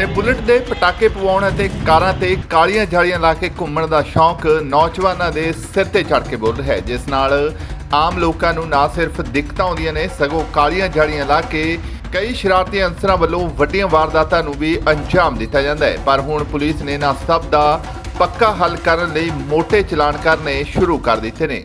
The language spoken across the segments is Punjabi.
ਇਹ ਬੁਲਟ ਦੇ ਪਟਾਕੇ ਪਵਾਉਣ ਅਤੇ ਕਾਰਾਂ ਤੇ ਕਾਲੀਆਂ ਜਾਲੀਆਂ ਲਾ ਕੇ ਘੁੰਮਣ ਦਾ ਸ਼ੌਂਕ ਨੌਜਵਾਨਾਂ ਦੇ ਸਿਰ ਤੇ ਚੜ ਕੇ ਬੋਲ ਰਿਹਾ ਹੈ, ਜਿਸ ਨਾਲ ਆਮ ਲੋਕਾਂ ਨੂੰ ਨਾ ਸਿਰਫ ਦਿੱਕਤਾਂ ਆਉਂਦੀਆਂ ਨੇ, ਸਗੋਂ ਕਾਲੀਆਂ ਜਾਲੀਆਂ ਲਾ ਕੇ ਕਈ ਸ਼ਰਾਰਤੀ ਅੰਸਰਾਂ ਵੱਲੋਂ ਵੱਡੀਆਂ ਵਾਰਦਾਤਾਂ ਨੂੰ ਵੀ ਅੰਜਾਮ ਦਿੱਤਾ ਜਾਂਦਾ ਹੈ। ਪਰ ਹੁਣ ਪੁਲਿਸ ਨੇ ਨਾ ਸਭ ਦਾ ਪੱਕਾ ਹੱਲ ਕਰਨ ਲਈ ਮੋٹے ਚਲਾਨ ਕਰਨੇ ਸ਼ੁਰੂ ਕਰ ਦਿੱਤੇ ਨੇ।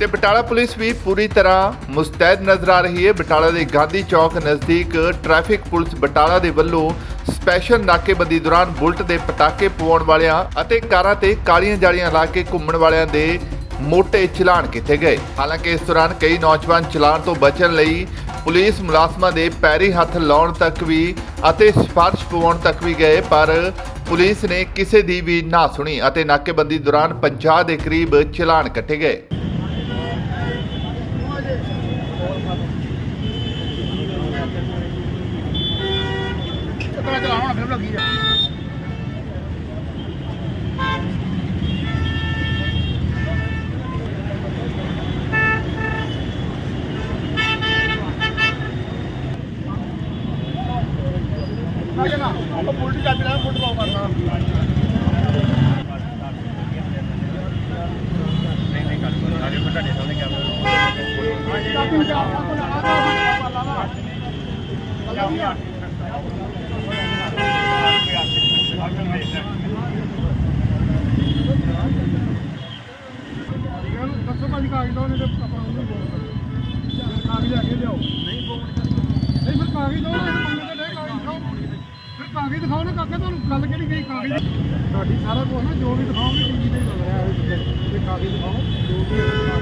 ਤੇ ਬਟਾਲਾ ਪੁਲਿਸ ਵੀ ਪੂਰੀ ਤਰ੍ਹਾਂ ਮੁਸਤੈਦ ਨਜ਼ਰ ਆ ਰਹੀ ਹੈ। ਬਟਾਲਾ ਦੇ ਗਾਂਧੀ ਚੌਕ ਨਜ਼ਦੀਕ ਟ੍ਰੈਫਿਕ ਪੁਲਿਸ ਬਟਾਲਾ ਦੇ ਵੱਲੋਂ ਸਪੈਸ਼ਲ ਨਾਕੇਬੰਦੀ ਦੌਰਾਨ ਬੁਲਟ ਦੇ ਪਟਾਕੇ ਪਵਾਉਣ ਵਾਲਿਆਂ ਅਤੇ ਕਾਰਾਂ ਤੇ ਕਾਲੀਆਂ ਜਾਲੀਆਂ ਲਾ ਕੇ ਘੁੰਮਣ ਵਾਲਿਆਂ ਦੇ ਮੋਟੇ ਚਲਾਨ ਕੀਤੇ ਗਏ। ਹਾਲਾਂਕਿ ਇਸ ਦੌਰਾਨ ਕਈ ਨੌਜਵਾਨ ਚਲਾਨ ਤੋਂ ਬਚਣ ਲਈ ਪੁਲਿਸ ਮੁਲਾਜ਼ਮਾਂ ਦੇ ਪੈਰੀ ਹੱਥ ਲਾਉਣ ਤੱਕ ਵੀ ਅਤੇ ਸਿਫਾਰਿਸ਼ ਪਵਾਉਣ ਤੱਕ ਵੀ ਗਏ, ਪਰ ਪੁਲਿਸ ਨੇ ਕਿਸੇ ਦੀ ਵੀ ਨਾ ਸੁਣੀ ਅਤੇ ਨਾਕੇਬੰਦੀ ਦੌਰਾਨ 50 ਦੇ ਕਰੀਬ ਚਲਾਨ ਕੱਟੇ ਗਏ। ਚਲਾ ਹੁਣ ਫਿਰ ਲੱਗੀ ਜਾ ਉਲਟੀ ਚਾਬੀ ਨਾਲ ਫੁੱਟ ਲਾਉ ਕਰਨਾ ਨਹੀਂ ਨਹੀਂ ਗੱਲ ਕਰੋ ਸਾਡੇ ਕੋਲ ਤੁਹਾਡੇ ਸਾਹਮਣੇ ਕਿਆ ਬੋਲੋ ਹਾਂ ਜੀ ਦੱਸੋ ਭਾਜੀ ਕਾਗਜ਼ ਦੋ ਨਹੀਂ ਤੇ ਆਪਾਂ ਉਹਨੂੰ ਬੋਲ ਕਾਗਜ਼ ਲੈ ਕੇ ਲਿਆਓ ਨਹੀਂ ਨਹੀਂ ਫਿਰ ਕਾਗਜ਼ ਦੋ ਨਾ ਮੰਗਦੇ ਤੇ ਨਹੀਂ ਕਾਗਜ਼ ਦਿਖਾਓ। ਫਿਰ ਕਾਗਜ਼ ਦਿਖਾਓ ਨਾ ਕਾਕਾ ਤੁਹਾਨੂੰ ਗੱਲ ਕਿਹੜੀ ਗਈ ਕਾਗਜ਼ ਤੁਹਾਡੀ ਸਾਰਾ ਕੁਝ ਨਾ ਜੋ ਵੀ ਦਿਖਾਓਗੇ ਟੀਵੀ ਤੇ ਚੱਲ ਰਿਹਾ ਹੈ ਇਹ ਕਾਗਜ਼ ਦਿਖਾਓ ਜੋ ਵੀ ਹੈ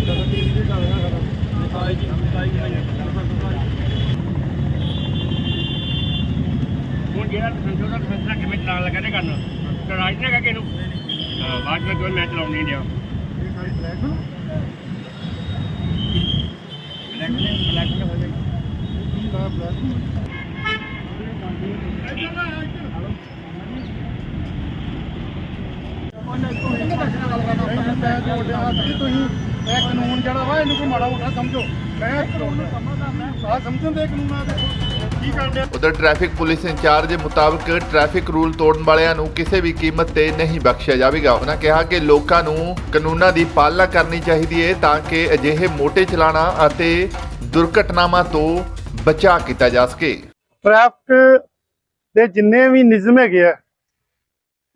ਜਦੋਂ ਟੀਵੀ ਤੇ ਚੱਲ ਰਿਹਾ ਸਾਰਾ ਕਾਗਜ਼ ਹੁਣ ਜਿਹੜਾ ਸੰਜੋਦਾ ਫੈਸਲਾ ਕਿਵੇਂ ਚਲਾਉਣ ਲੱਗਾ ਨੇ ਕਰਨ? ਚੜਾਈ ਨਾ ਕਿ ਇਹਨੂੰ, ਹਾਂ, ਬਾਅਦ ਵਿੱਚ ਕੋਈ ਮੈਂ ਚਲਾਉਣ ਨਹੀਂ ਦਿਆ। ਇਹ ਕਾਗਜ਼ ਬਲੈਕ ਨੂੰ ਬਲੈਕ ਨੇ ਬਲੈਕ ਨੇ ਹੋ ਜਾਏਗੀ ਕੀ ਲਾ ਬਲੈਕ ਨੂੰ ਤੁਸੀਂ ਇਹ ਕਾਨੂੰਨ ਜਿਹੜਾ ਵਾ, ਇਹਨੂੰ ਕੋਈ ਮਾੜਾ ਮੋਟਾ ਸਮਝੋ। ਮੈਂ ਕਾਨੂੰਨ ਸਮਝਦਾ ਆ ਸਮਝਣ ਦੇ ਕਾਨੂੰਨ ਆ ਦੇਖੋ। ਕੀ ਕਰਦੇ ਉਧਰ ਟ੍ਰੈਫਿਕ ਪੁਲਿਸ ਇੰਚਾਰਜ ਮੁਤਾਬਕ ਟ੍ਰੈਫਿਕ ਰੂਲ ਤੋੜਨ ਵਾਲਿਆਂ ਨੂੰ ਕਿਸੇ ਵੀ ਕੀਮਤ ਤੇ ਨਹੀਂ ਬਖਸ਼ਿਆ ਜਾਵੇਗਾ। ਉਹਨਾਂ ਕਿਹਾ ਕਿ ਲੋਕਾਂ ਨੂੰ ਕਾਨੂੰਨਾਂ ਦੀ ਪਾਲਣਾ ਕਰਨੀ ਚਾਹੀਦੀ ਹੈ ਤਾਂ ਕਿ ਅਜਿਹੇ ਮੋٹے ਚਲਾਣਾ ਅਤੇ ਦੁਰਘਟਨਾਵਾਂ ਤੋਂ ਬਚਾ ਕੀਤਾ ਜਾ ਸਕੇ। ਟ੍ਰੈਫਿਕ ਦੇ ਜਿੰਨੇ ਵੀ ਨਿਯਮ ਹੈਗੇ ਆ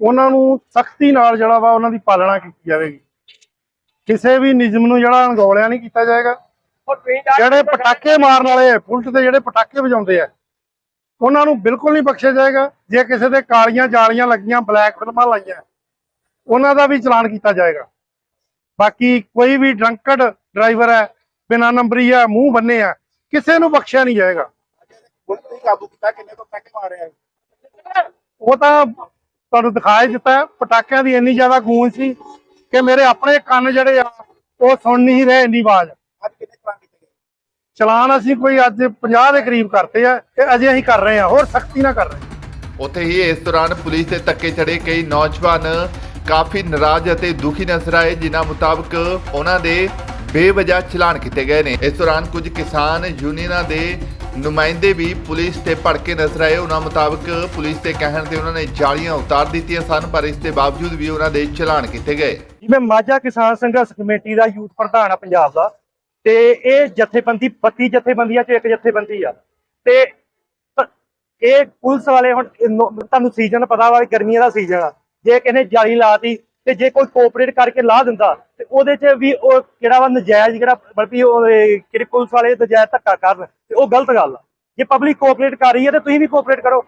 ਉਹਨਾਂ ਨੂੰ ਸਖਤੀ ਨਾਲ ਜਿਹੜਾ ਵਾ ਉਹਨਾਂ ਦੀ ਪਾਲਣਾ ਕੀਤੀ ਜਾਵੇਗੀ। ਕਿਸੇ ਵੀ ਨਿਯਮ ਨੂੰ ਜਿਹੜਾ ਅਣਗੌਲਿਆ ਨਹੀਂ ਕੀਤਾ ਜਾਏਗਾ। ਜਿਹੜੇ ਪਟਾਕੇ ਮਾਰਨ ਵਾਲੇ ਪੁਲਿਸ ਦੇ ਜਿਹੜੇ ਪਟਾਕੇ ਵਜਾਉਂਦੇ ਆ ਉਹਨਾਂ ਨੂੰ ਬਿਲਕੁਲ ਨਹੀਂ ਬਖਸ਼ਿਆ ਜਾਏਗਾ। ਜੇ ਕਿਸੇ ਦੇ ਕਾਲੀਆਂ ਜਾਲੀਆਂ ਲੱਗੀਆਂ ਬਲੈਕ ਫਿਲਮਾਂ ਲਾਈਆਂ ਉਹਨਾਂ ਦਾ ਵੀ ਚਲਾਨ ਕੀਤਾ ਜਾਏਗਾ। ਬਾਕੀ ਕੋਈ ਵੀ ਡਰੰਕਡ ਡਰਾਈਵਰ ਹੈ ਬਿਨਾਂ ਨੰਬਰੀ ਆ ਮੂੰਹ ਬੰਨੇ ਆ ਕਿਸੇ ਨੂੰ ਬਖਸ਼ਿਆ ਨਹੀਂ ਜਾਏਗਾ। ਉਹ ਤਾਂ ਤੁਹਾਨੂੰ ਦਿਖਾਈ ਦਿੱਤਾ ਪਟਾਕਿਆਂ ਦੀ ਇੰਨੀ ਜ਼ਿਆਦਾ ਗੂੰਜ ਸੀ ਕਿ ਮੇਰੇ ਆਪਣੇ ਕੰਨ ਜਿਹੜੇ ਆ ਉਹ ਸੁਣ ਨਹੀਂ ਰਹੇ ਇੰਨੀ ਆਵਾਜ਼। ਚਲਾਨ ਅਸੀਂ ਕੋਈ ਅੱਜ 50 ਦੇ ਕਰੀਬ ਕਰਤੇ ਆ ਤੇ ਅਜੇ ਅਸੀਂ ਕਰ ਰਹੇ ਆ ਹੋਰ ਸਖਤੀ ਨਾਲ ਕਰ ਰਹੇ ਉੱਥੇ ਹੀ ਇਸ ਦੌਰਾਨ ਪੁਲਿਸ ਦੇ ਧੱਕੇ ਚੜੇ ਕਈ ਨੌਜਵਾਨ ਕਾਫੀ ਨਾਰਾਜ਼ ਅਤੇ ਦੁਖੀ ਨਜ਼ਰ ਆਏ ਜਿਨ੍ਹਾਂ ਮੁਤਾਬਕ ਉਹਨਾਂ ਦੇ ਬੇਵਜ੍ਹਾ ਚਲਾਨ ਕੀਤੇ ਗਏ ਨੇ। ਇਸ ਦੌਰਾਨ ਕੁਝ ਕਿਸਾਨ ਯੂਨੀਅਨਾਂ ਦੇ ਨੁਮਾਇੰਦੇ ਵੀ ਪੁਲਿਸ ਤੇ ਭੜਕੇ ਨਜ਼ਰ ਆਏ। ਉਹਨਾਂ ਮੁਤਾਬਕ ਪੁਲਿਸ ਦੇ ਕਹਿਣ ਤੇ ਉਹਨਾਂ ਨੇ ਜਾਲੀਆਂ ਉਤਾਰ ਦਿੱਤੀਆਂ ਸਨ ਪਰ ਇਸ ਦੇ ਬਾਵਜੂਦ ਵੀ ਉਹਨਾਂ ਦੇ ਚਲਾਨ ਕੀਤੇ ਗਏ। ਮੈਂ ਮਾਝਾ ਕਿਸਾਨ ਸੰਘਰਸ਼ ਕਮੇਟੀ ਦਾ ਯੂਥ ਪ੍ਰਧਾਨ ਆ ਪੰਜਾਬ ਦਾ ਤੇ ਇਹ ਜਥੇਬੰਦੀ 32 ਜਥੇਬੰਦੀਆਂ ਚੋਂ ਇੱਕ ਜਥੇਬੰਦੀ ਆ। ਤੇ ਇਹ ਪੁਲਿਸ ਵਾਲੇ ਹੁਣ ਤੁਹਾਨੂੰ ਸੀਜ਼ਨ ਪਤਾ ਵਾ ਗਰਮੀਆਂ ਦਾ ਸੀਜ਼ਨ ਆ। ਜੇ ਕਿਸੇ ਜਾਲੀ ਲਾਤੀ ਤੇ ਜੇ ਕੋਈ ਕੋਆਪਰੇਟ ਕਰਕੇ ਲਾ ਦਿੰਦਾ, ਤੇ ਉਹਦੇ 'ਚ ਵੀ ਉਹ ਕਿਹੜਾ ਵਾ ਨਜਾਇਜ਼ ਜਿਹੜਾ ਬਲਕਿ ਉਹ, ਇਹ ਪੁਲਿਸ ਵਾਲੇ ਨਜਾਇਜ਼ ਧੱਕਾ ਕਰਨ, ਤੇ ਉਹ ਗਲਤ ਗੱਲ ਆ। ਜੇ ਪਬਲਿਕ ਕੋਆਪਰੇਟ ਕਰ ਰਹੀ ਹੈ ਤੇ ਤੁਸੀਂ ਵੀ ਕੋਆਪਰੇਟ ਕਰੋ।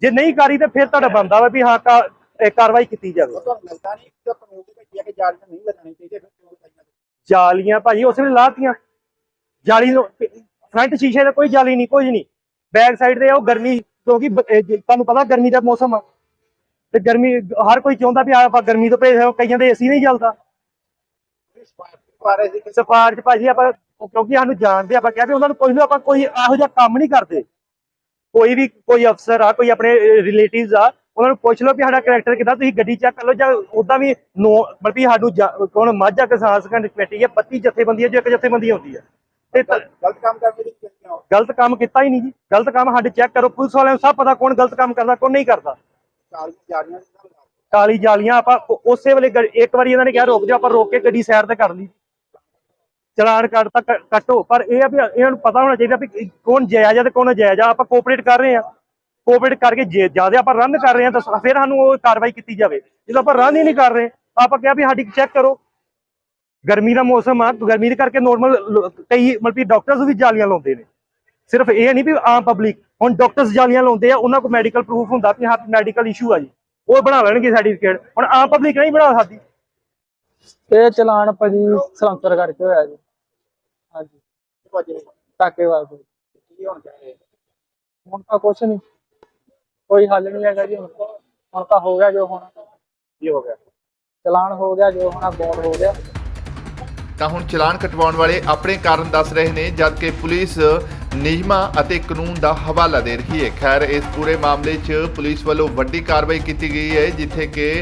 ਜੇ ਨਹੀਂ ਕਰੀ ਤੇ ਫਿਰ ਤੁਹਾਡਾ ਬੰਦਾ ਵਾ ਵੀ ਹਾਂ, ਕਾ- ਕਾਰਵਾਈ ਕੀਤੀ ਜਾਵੇ। ਤੁਹਾਨੂੰ ਲੱਗਦਾ ਨਹੀਂ ਕਿ ਕਾਨੂੰਨ ਦੇ ਵਿੱਚ ਇਹ ਕਿ ਨਹੀਂ ਲਗਾਉਣੀ ਚਾਹੀਦੀ ਜਾਲੀਆਂ ਭਾਜੀ ਉਸ ਵੇਲੇ ਲਾਤੀਆਂ। ਜਾਲੀ ਫਰੰਟ ਸ਼ੀਸ਼ੇ ਤੇ ਕੋਈ ਜਾਲੀ ਨਹੀਂ ਕੁਝ ਨਹੀਂ। ਬੈਕ ਸਾਈਡ ਤੇ ਉਹ ਗਰਮੀ ਕਿਉਂਕਿ ਤੁਹਾਨੂੰ ਪਤਾ ਗਰਮੀ ਦਾ ਮੌਸਮ ਆ। ਤੇ ਗਰਮੀ ਹਰ ਕੋਈ ਚਾਹੁੰਦਾ ਵੀ ਆਪਾਂ ਗਰਮੀ ਤੋਂ ਭੇਜ ਕਈਆਂ ਦੇ ਏਸੀ ਨਹੀਂ ਚੱਲਦਾ। ਸਫਾਰ ਚ ਭਾਜੀ ਆਪਾਂ ਕਿਉਂਕਿ ਸਾਨੂੰ ਜਾਣਦੇ ਆਪਾਂ ਕਿਹਾ ਵੀ ਉਹਨਾਂ ਨੂੰ ਕੋਈ ਨਾ ਆਪਾਂ ਕੋਈ ਇਹੋ ਜਿਹਾ ਕੰਮ ਨਹੀਂ ਕਰਦੇ। ਕੋਈ ਵੀ ਕੋਈ ਅਫਸਰ ਆ ਕੋਈ ਆਪਣੇ ਰਿਲੇਟਿਵਸ ਆ ਉਹਨਾਂ ਨੂੰ ਪੁੱਛ ਲਓ ਵੀ ਸਾਡਾ ਕੈਰੈਕਟਰ ਕਿਦਾਂ ਤੁਸੀਂ ਗੱਡੀ ਚੈੱਕ ਕਰ ਲਓ ਜਾਂ ਉਦਾਂ ਵੀ ਨੋ ਬਲਕਿ ਸਾਨੂੰ ਕੌਣ ਮਾਝਾ ਕਿਸਾਨ ਸੰਘਰਸ਼ ਕਮੇਟੀ ਹੈ 32 ਜਥੇਬੰਦੀਆਂ ਜੋ ਇੱਕ ਜਥੇਬੰਦੀ ਹੁੰਦੀ ਹੈ ਤੇ ਤ- ਗਲਤ ਕੰਮ ਕਰਨ ਦੀ ਗਲਤ ਕੰਮ ਕੀਤਾ ਹੀ ਨਹੀਂ ਜੀ। ਗਲਤ ਕੰਮ ਸਾਡੇ ਚੈੱਕ ਕਰੋ ਪੁਲਿਸ ਵਾਲਿਆਂ ਨੂੰ ਸਭ ਪਤਾ ਕੌਣ ਗਲਤ ਕੰਮ ਕਰਦਾ ਕੌਣ ਨਹੀਂ ਕਰਦਾ। ਕਾਲੀ ਜਾਲੀਆਂ ਆਪਾਂ ਉਸੇ ਵੇਲੇ ਇੱਕ ਵਾਰੀ ਇਹਨਾਂ ਨੇ ਕਿਹਾ ਰੁਕ ਜਾ ਆਪਾਂ ਰੋਕ ਕੇ ਗੱਡੀ ਸਾਈਡ ਤੇ ਕਰ ਲਈ। ਚਲਾਨ ਕੱਟਤਾ ਕ- ਕੱਟੋ ਪਰ ਇਹ ਆ ਵੀ ਇਹਨਾਂ ਨੂੰ ਪਤਾ ਹੋਣਾ ਚਾਹੀਦਾ ਵੀ ਕੌਣ ਜਾਇਜ਼ ਆ ਤੇ ਕੌਣ ਜਾਇਜ਼ ਆ ਆਪਾਂ ਕੋਆਪਰੇਟ ਕਰ ਰਹੇ ਆ। ਕੋਆਪਰੇਟ ਕਰਕੇ ਜੇ ਜ਼ਿਆਦਾ ਆਪਾਂ ਰਨ ਕਰ ਰਹੇ ਆ ਤਾਂ ਫਿਰ ਸਾਨੂੰ ਉਹ ਕਾਰਵਾਈ ਕੀਤੀ ਜਾਵੇ। ਜਦੋਂ ਆਪਾਂ ਰਨ ਹੀ ਨਹੀਂ ਕਰ ਰਹੇ ਆਪਾਂ ਕਿਹਾ ਵੀ ਸਾਡੀ ਚੈੱਕ ਕਰੋ। ਗਰਮੀ ਦਾ ਮੌਸਮ ਆ ਗਰਮੀ ਦੇ ਕਰਕੇ ਨੋਰਮਲ ਕਈ ਮਤਲਬ ਕਿ ਡਾਕਟਰਸ ਵੀ ਜਾਲੀਆਂ ਲਾਉਂਦੇ ਨੇ। ਸਿਰਫ ਇਹ ਨਹੀਂ ਵੀ ਆਮ ਪਬਲਿਕ ਹੁਣ ਡਾਕਟਰਸ ਜਾਲੀਆਂ ਲਾਉਂਦੇ ਆ ਉਹਨਾਂ ਕੋਲ ਮੈਡੀਕਲ ਪ੍ਰੂਫ ਹੁੰਦਾ ਵੀ ਹਾਂ ਮੈਡੀਕਲ ਇਸ਼ੂ ਆ ਜੀ। ਉਹ ਬਣਾ ਲੈਣਗੇ ਸਰਟੀਫਿਕੇਟ ਹੁਣ ਆਮ ਪਬਲਿਕ ਨਹੀਂ ਬਣਾ ਸਕਦੀ। ਇਹ ਚਲਾਨ ਭਾਜੀ ਸਲੰਸਰ ਕਰਕੇ ਹੋਇਆ ਜੀ। ਹਾਂਜੀ। ਭੱਜੇ। ਟਾਕੇ ਕੀ ਰਹੇ? ਹੁਣ ਤਾਂ ਕੁਛ ਨਹੀਂ। ਕੋਈ ਹੱਲ ਨਹੀਂ ਹੈਗਾ ਜੀ। ਹੁਣ ਹੁਣ ਤਾਂ ਹੋ ਗਿਆ ਜੋ ਹੋਣਾ। ਕੀ ਹੋ ਗਿਆ? ਚਲਾਨ ਹੋ ਗਿਆ ਜੋ ਹੋਣਾ ਬੌਂਡ ਹੋ ਗਿਆ। ਤਾਂ ਹੁਣ ਚਲਾਨ ਕਟਵਾਉਣ ਵਾਲੇ ਆਪਣੇ ਕਾਰਨ ਦੱਸ ਰਹੇ ਨੇ ਜਦਕਿ ਪੁਲਿਸ ਨਿਯਮਾਂ ਅਤੇ ਕਾਨੂੰਨ ਦਾ ਹਵਾਲਾ ਦੇ ਰਹੀ ਹੈ। ਖੈਰ ਇਸ ਪੂਰੇ ਮਾਮਲੇ 'ਚ ਪੁਲਿਸ ਵੱਲੋਂ ਵੱਡੀ ਕਾਰਵਾਈ ਕੀਤੀ ਗਈ ਹੈ ਜਿੱਥੇ ਕਿ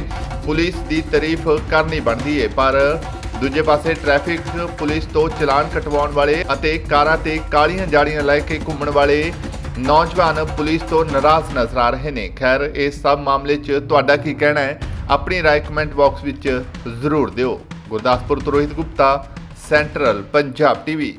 ਪੁਲਿਸ ਦੀ ਤਾਰੀਫ ਕਰਨੀ ਬਣਦੀ ਹੈ। ਪਰ ਦੂਜੇ ਪਾਸੇ ਟ੍ਰੈਫਿਕ ਪੁਲਿਸ ਤੋਂ ਚਲਾਨ ਕਟਵਾਉਣ ਵਾਲੇ ਅਤੇ ਕਾਰਾਂ ਤੇ ਕਾਲੀਆਂ ਜਾੜੀਆਂ ਲੈ ਕੇ ਘੁੰਮਣ ਵਾਲੇ ਨੌਜਵਾਨ ਪੁਲਿਸ ਤੋਂ ਨਾਰਾਜ਼ ਨਜ਼ਰ ਆ ਰਹੇ ਨੇ। ਖੈਰ ਇਸ ਸਭ ਮਾਮਲੇ 'ਚ ਤੁਹਾਡਾ ਕੀ ਕਹਿਣਾ ਹੈ? ਆਪਣੀ ਰਾਏ ਕਮੈਂਟ ਬਾਕਸ ਵਿੱਚ ਜ਼ਰੂਰ ਦਿਓ। ਗੁਰਦਾਸਪੁਰ ਤੋਂ ਰੋਹਿਤ ਗੁਪਤਾ, ਸੈਂਟਰਲ ਪੰਜਾਬ ਟੀਵੀ।